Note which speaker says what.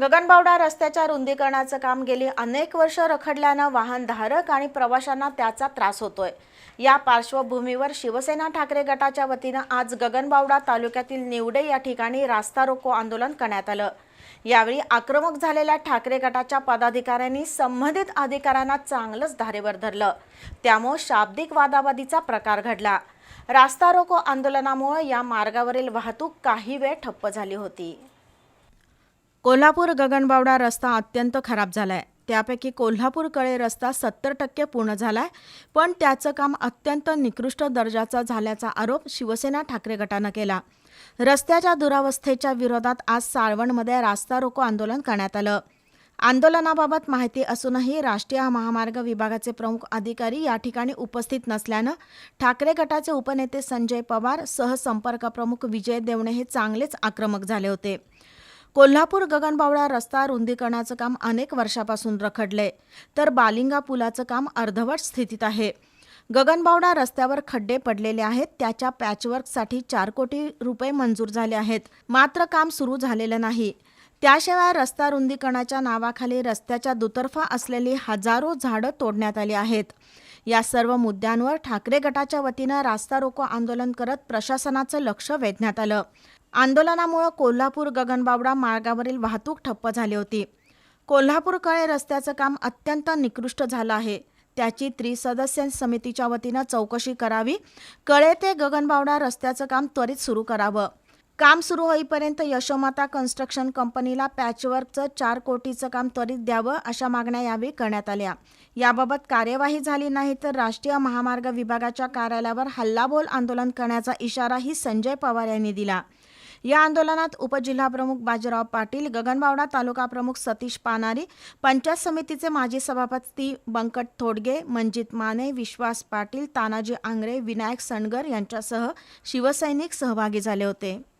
Speaker 1: गगनबावडा रस्त्याच्या रुंदीकरणाचं काम गेली अनेक वर्ष रखडल्यानं वाहनधारक आणि प्रवाशांना त्याचा त्रास होतोय. या पार्श्वभूमीवर शिवसेना ठाकरे गटाच्या वतीनं आज गगनबावडा तालुक्यातील निवडे या ठिकाणी रास्ता रोको आंदोलन करण्यात आलं. यावेळी आक्रमक झालेल्या ठाकरे गटाच्या पदाधिकाऱ्यांनी संबंधित अधिकाऱ्यांना चांगलंच धारेवर धरलं. त्यामुळे शाब्दिक वादावादीचा प्रकार घडला. रास्ता रोको आंदोलनामुळे या मार्गावरील वाहतूक काही वेळ ठप्प झाली होती. कोल्हापूर गगनबावडा रस्ता अत्यंत खराब झाला आहे त्यापैकी कोल्हापूर कळे रस्ता सत्तर टक्के पूर्ण झाला आहे पण त्याचं काम अत्यंत निकृष्ट दर्जाचा झाल्याचा आरोप शिवसेना ठाकरे गटानं केला. रस्त्याच्या दुरावस्थेच्या विरोधात आज साळवणमध्ये रास्ता रोको आंदोलन करण्यात आलं. आंदोलनाबाबत माहिती असूनही राष्ट्रीय महामार्ग विभागाचे प्रमुख अधिकारी या ठिकाणी उपस्थित नसल्यानं ठाकरे गटाचे उपनेते संजय पवार सहसंपर्क प्रमुख विजय देवणे हे चांगलेच आक्रमक झाले होते. कोल्हापूर गगनबावडा रस्ता रुंदीकरणाचं काम अनेक वर्षापासून रखडलंय तर बालिंगा पुलाचं काम अर्धवट स्थितीत आहे. गगनबावडा रस्त्यावर खड्डे पडलेले आहेत. त्याच्या पॅचवर्कसाठी चार कोटी रुपये मंजूर झाले आहेत. मात्र काम सुरू झालेलं नाही. त्याशिवाय रस्ता रुंदीकरणाच्या नावाखाली रस्त्याच्या दुतर्फा असलेली हजारो झाडं तोडण्यात आली आहेत. या सर्व मुद्द्यांवर ठाकरे गटाच्या वतीनं रास्ता रोको आंदोलन करत प्रशासनाचं लक्ष वेधण्यात आलं. आंदोलनामुळं कोल्हापूर गगनबावडा मार्गावरील वाहतूक ठप्प झाली होती. कोल्हापूर कळे रस्त्याचं काम अत्यंत निकृष्ट झालं आहे. त्याची त्रिसदस्य समितीच्या वतीनं चौकशी करावी कळे ते गगनबावडा रस्त्याचं काम त्वरित सुरू करावं. काम सुरू होईपर्यंत यशोमाता कन्स्ट्रक्शन कंपनीला पॅचवर्कचं चार कोटीचं काम त्वरित द्यावं अशा मागण्या यावेळी करण्यात आल्या. याबाबत कार्यवाही झाली नाही तर राष्ट्रीय महामार्ग विभागाच्या कार्यालयावर हल्लाबोल आंदोलन करण्याचा इशाराही संजय पवार यांनी दिला. या आंदोलनात उपजिल्हाप्रमुख बाजीराव पाटील गगनबावडा तालुका प्रमुख सतीश पानारी पंचायत समितीचे माजी सभापती बंकट थोडगे मंजित माने विश्वास पाटील तानाजी आंग्रे विनायक सणगर यांच्यासह शिवसैनिक सहभागी झाले होते.